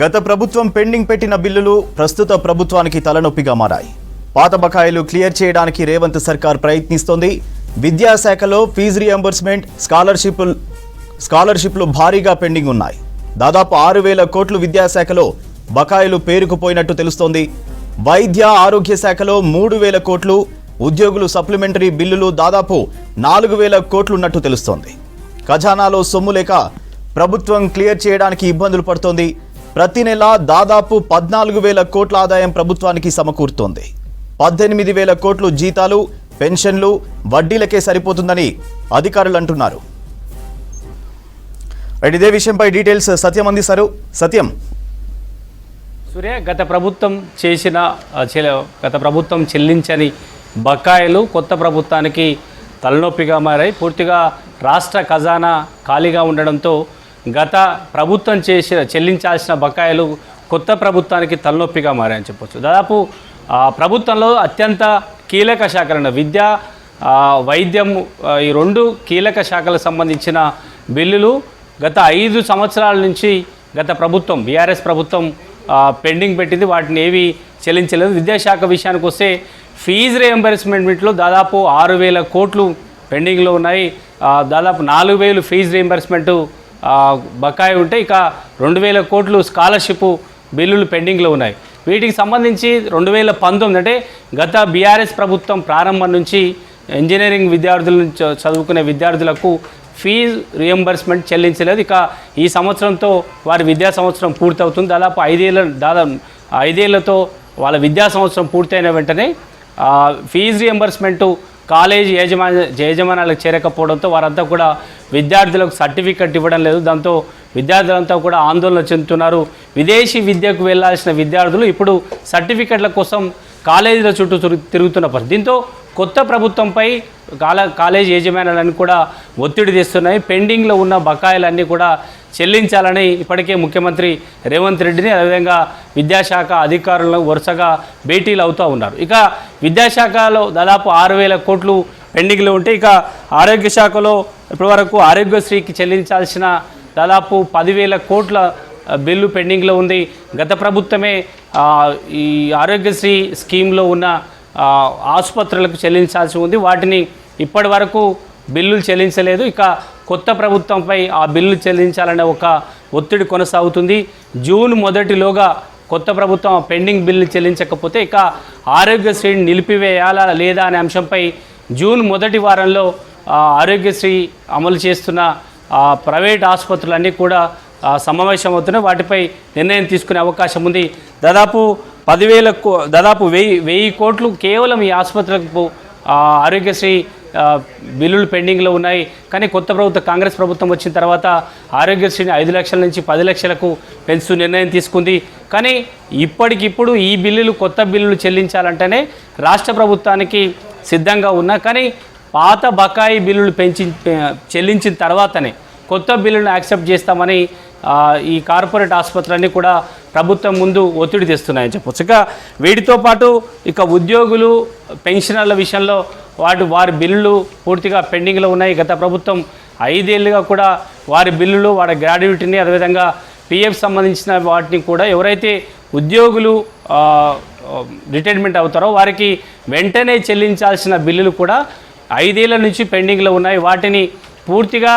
గత ప్రభుత్వం పెండింగ్ పెట్టిన బిల్లులు ప్రస్తుత ప్రభుత్వానికి తలనొప్పిగా మారాయి. పాత బకాయిలు క్లియర్ చేయడానికి రేవంత్ సర్కార్ ప్రయత్నిస్తోంది. విద్యాశాఖలో ఫీజు రియంబర్స్మెంట్ స్కాలర్షిప్ స్కాలర్షిప్లు భారీగా పెండింగ్ ఉన్నాయి. దాదాపు ఆరు వేల కోట్లు విద్యాశాఖలో బకాయిలు పేరుకుపోయినట్టు తెలుస్తోంది. వైద్య ఆరోగ్య శాఖలో మూడు వేల కోట్లు ఉద్యోగులు సప్లిమెంటరీ బిల్లులు దాదాపు నాలుగు వేల కోట్లున్నట్టు తెలుస్తోంది. ఖజానాలో సొమ్ము లేక ప్రభుత్వం క్లియర్ చేయడానికి ఇబ్బందులు పడుతోంది. ప్రతి నెల దాదాపు పద్నాలుగు వేల కోట్ల ఆదాయం ప్రభుత్వానికి సమకూరుతోంది. పద్దెనిమిది వేల కోట్లు జీతాలు పెన్షన్లు వడ్డీలకే సరిపోతుందని అధికారులు అంటున్నారు. రైట్, ఇదే విషయంపై డీటెయిల్స్ సత్యం అందిస్తారు సత్యం. సూర్య గత ప్రభుత్వం చేసిన గత ప్రభుత్వం చెల్లించని బకాయిలు కొత్త ప్రభుత్వానికి తలనొప్పిగా మారాయి. పూర్తిగా రాష్ట్ర ఖజానా ఖాళీగా ఉండడంతో గత ప్రభుత్వం చేసిన చెల్లించాల్సిన బకాయిలు కొత్త ప్రభుత్వానికి తలనొప్పిగా మారాయని చెప్పొచ్చు. దాదాపు ప్రభుత్వంలో అత్యంత కీలక శాఖలను విద్య వైద్యం ఈ రెండు కీలక శాఖలకు సంబంధించిన బిల్లులు గత ఐదు సంవత్సరాల నుంచి గత ప్రభుత్వం బీఆర్ఎస్ ప్రభుత్వం పెండింగ్ పెట్టింది. వాటిని ఏవి చెల్లించలేదు. విద్యాశాఖ విషయానికి వస్తే ఫీజు రీఎంబర్స్మెంట్లో దాదాపు ఆరు వేల కోట్లు పెండింగ్లో ఉన్నాయి. దాదాపు నాలుగు వేలు ఫీజు రీఎంబర్స్మెంటు బకాయి ఉంటే ఇక రెండు వేల కోట్లు స్కాలర్షిప్ బిల్లులు పెండింగ్లో ఉన్నాయి. వీటికి సంబంధించి రెండు వేల పంతొమ్మిది అంటే గత బీఆర్ఎస్ ప్రభుత్వం ప్రారంభం నుంచి ఇంజనీరింగ్ విద్యార్థుల నుంచి చదువుకునే విద్యార్థులకు ఫీజు రియంబర్స్మెంట్ చెల్లించలేదు. ఇక ఈ సంవత్సరంతో వారి విద్యా సంవత్సరం పూర్తవుతుంది. దాదాపు ఐదేళ్ళ దాదాపు ఐదేళ్ళతో వాళ్ళ విద్యా సంవత్సరం పూర్తయిన వెంటనే ఫీజు రియంబర్స్మెంటు కాలేజీ యజమాని యజమానాలకు చేరకపోవడంతో వారంతా కూడా విద్యార్థులకు సర్టిఫికెట్ ఇవ్వడం లేదు. దాంతో విద్యార్థులంతా కూడా ఆందోళన చెందుతున్నారు. విదేశీ విద్యకు వెళ్ళాల్సిన విద్యార్థులు ఇప్పుడు సర్టిఫికెట్ల కోసం కాలేజీల చుట్టూ తిరుగు- తిరుగుతున్న పరిస్థితి. దీంతో కొత్త ప్రభుత్వంపై కాల కాలేజీ యజమానులన్నీ కూడా ఒత్తిడి తెస్తున్నాయి. పెండింగ్లో ఉన్న బకాయిలన్నీ కూడా చెల్లించాలని ఇప్పటికే ముఖ్యమంత్రి రేవంత్ రెడ్డిని అదేవిధంగా విద్యాశాఖ అధికారులను వరుసగా భేటీలు అవుతూ ఉన్నారు. ఇక విద్యాశాఖలో దాదాపు ఆరు వేల కోట్లు పెండింగ్లో ఉంటే ఇక ఆరోగ్య శాఖలో ఇప్పటివరకు ఆరోగ్యశ్రీకి చెల్లించాల్సిన దాదాపు పదివేల కోట్ల బిల్లు పెండింగ్లో ఉంది. గత ప్రభుత్వమే ఈ ఆరోగ్యశ్రీ స్కీమ్లో ఉన్న ఆసుపత్రులకు చెల్లించాల్సి ఉంది. వాటిని ఇప్పటి వరకు బిల్లులు చెల్లించలేదు. ఇక కొత్త ప్రభుత్వంపై ఆ బిల్లు చెల్లించాలనే ఒక ఒత్తిడి కొనసాగుతుంది. జూన్ మొదటిలోగా కొత్త ప్రభుత్వం ఆ పెండింగ్ బిల్లు చెల్లించకపోతే ఇక ఆరోగ్యశ్రీని నిలిపివేయాలా లేదా అనే అంశంపై జూన్ మొదటి వారంలో ఆరోగ్యశ్రీ అమలు చేస్తున్న ప్రైవేట్ ఆసుపత్రులన్నీ కూడా సమావేశం సమావేశమవుతున్నాయి వాటిపై నిర్ణయం తీసుకునే అవకాశం ఉంది. దాదాపు పదివేల దాదాపు వెయ్యి వెయ్యి కోట్లు కేవలం ఈ ఆసుపత్రులకు ఆరోగ్యశ్రీ బిల్లులు పెండింగ్లో ఉన్నాయి. కానీ కొత్త ప్రభుత్వం కాంగ్రెస్ ప్రభుత్వం వచ్చిన తర్వాత ఆరోగ్యశ్రీని ఐదు లక్షల నుంచి పది లక్షలకు పెంచుతూ నిర్ణయం తీసుకుంది. కానీ ఇప్పటికిప్పుడు ఈ బిల్లులు కొత్త బిల్లులు చెల్లించాలంటేనే రాష్ట్ర ప్రభుత్వానికి సిద్ధంగా ఉన్నా. కానీ పాత బకాయి బిల్లులు పెంచి చెల్లించిన తర్వాతనే కొత్త బిల్లును యాక్సెప్ట్ చేస్తామని ఈ కార్పొరేట్ ఆసుపత్రులన్నీ కూడా ప్రభుత్వం ముందు ఒత్తిడి తెస్తున్నాయని చెప్పొచ్చు. ఇక వీటితో పాటు ఇక ఉద్యోగులు పెన్షనర్ల విషయంలో వాటి వారి బిల్లులు పూర్తిగా పెండింగ్లో ఉన్నాయి. గత ప్రభుత్వం ఐదేళ్ళుగా కూడా వారి బిల్లులు వారి గ్రాడ్యుయేటీని అదేవిధంగా పిఎఫ్ సంబంధించిన వాటిని కూడా ఎవరైతే ఉద్యోగులు రిటైర్మెంట్ అవుతారో వారికి వెంటనే చెల్లించాల్సిన బిల్లులు కూడా ఐదేళ్ళ నుంచి పెండింగ్లో ఉన్నాయి. వాటిని పూర్తిగా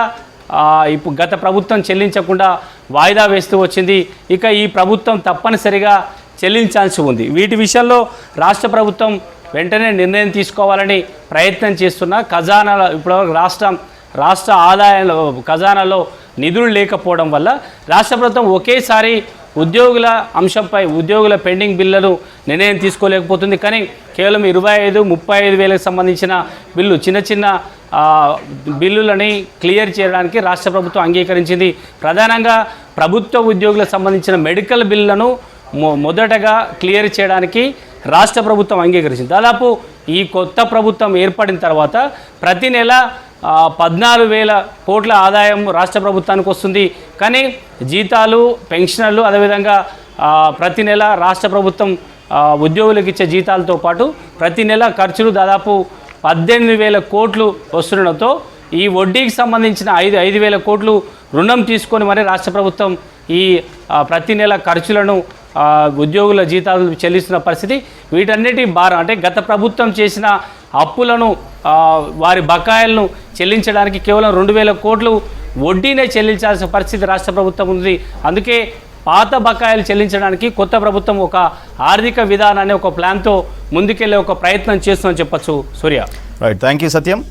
ఇప్పుడు గత ప్రభుత్వం చెల్లించకుండా వాయిదా వేస్తూ వచ్చింది. ఇక ఈ ప్రభుత్వం తప్పనిసరిగా చెల్లించాల్సి ఉంది. వీటి విషయంలో రాష్ట్ర ప్రభుత్వం వెంటనే నిర్ణయం తీసుకోవాలని ప్రయత్నం చేస్తున్న. ఖజానాల ఇప్పటివరకు రాష్ట్రం రాష్ట్ర ఆదాయంలో ఖజానాలో నిధులు లేకపోవడం వల్ల రాష్ట్ర ప్రభుత్వం ఒకేసారి ఉద్యోగుల అంశంపై ఉద్యోగుల పెండింగ్ బిల్లును నిర్ణయం తీసుకోలేకపోతుంది. కానీ కేవలం ఇరవై ఐదు ముప్పై ఐదు వేలకు సంబంధించిన బిల్లు చిన్న చిన్న బిల్లులని క్లియర్ చేయడానికి రాష్ట్ర ప్రభుత్వం అంగీకరించింది. ప్రధానంగా ప్రభుత్వ ఉద్యోగులకు సంబంధించిన మెడికల్ బిల్లులను మొ మొదటగా క్లియర్ చేయడానికి రాష్ట్ర ప్రభుత్వం అంగీకరించింది. దాదాపు ఈ కొత్త ప్రభుత్వం ఏర్పడిన తర్వాత ప్రతి నెల పద్నాలుగు వేల కోట్ల ఆదాయం రాష్ట్ర ప్రభుత్వానికి వస్తుంది. కానీ జీతాలు పెన్షన్లు అదేవిధంగా ప్రతి నెల రాష్ట్ర ప్రభుత్వం ఉద్యోగులకు ఇచ్చే జీతాలతో పాటు ప్రతి నెల ఖర్చులు దాదాపు పద్దెనిమిది వేల కోట్లు వస్తుండడంతో ఈ వడ్డీకి సంబంధించిన ఐదు ఐదు వేల కోట్లు రుణం తీసుకొని మరి రాష్ట్ర ప్రభుత్వం ఈ ప్రతి నెల ఖర్చులను ఉద్యోగుల జీతాలు చెల్లిస్తున్న పరిస్థితి వీటన్నిటి భారం. అంటే గత ప్రభుత్వం చేసిన అప్పులను వారి బకాయిలను చెల్లించడానికి కేవలం రెండు వేల కోట్లు వడ్డీనే చెల్లించాల్సిన పరిస్థితి రాష్ట్ర ప్రభుత్వం ఉంది. అందుకే పాత బకాయిలు చెల్లించడానికి కొత్త ప్రభుత్వం ఒక ఆర్థిక విధానాన్ని ఒక ప్లాన్తో ముందుకెళ్ళే ఒక ప్రయత్నం చేస్తుందని చెప్పొచ్చు. Surya. Right thank you Satyam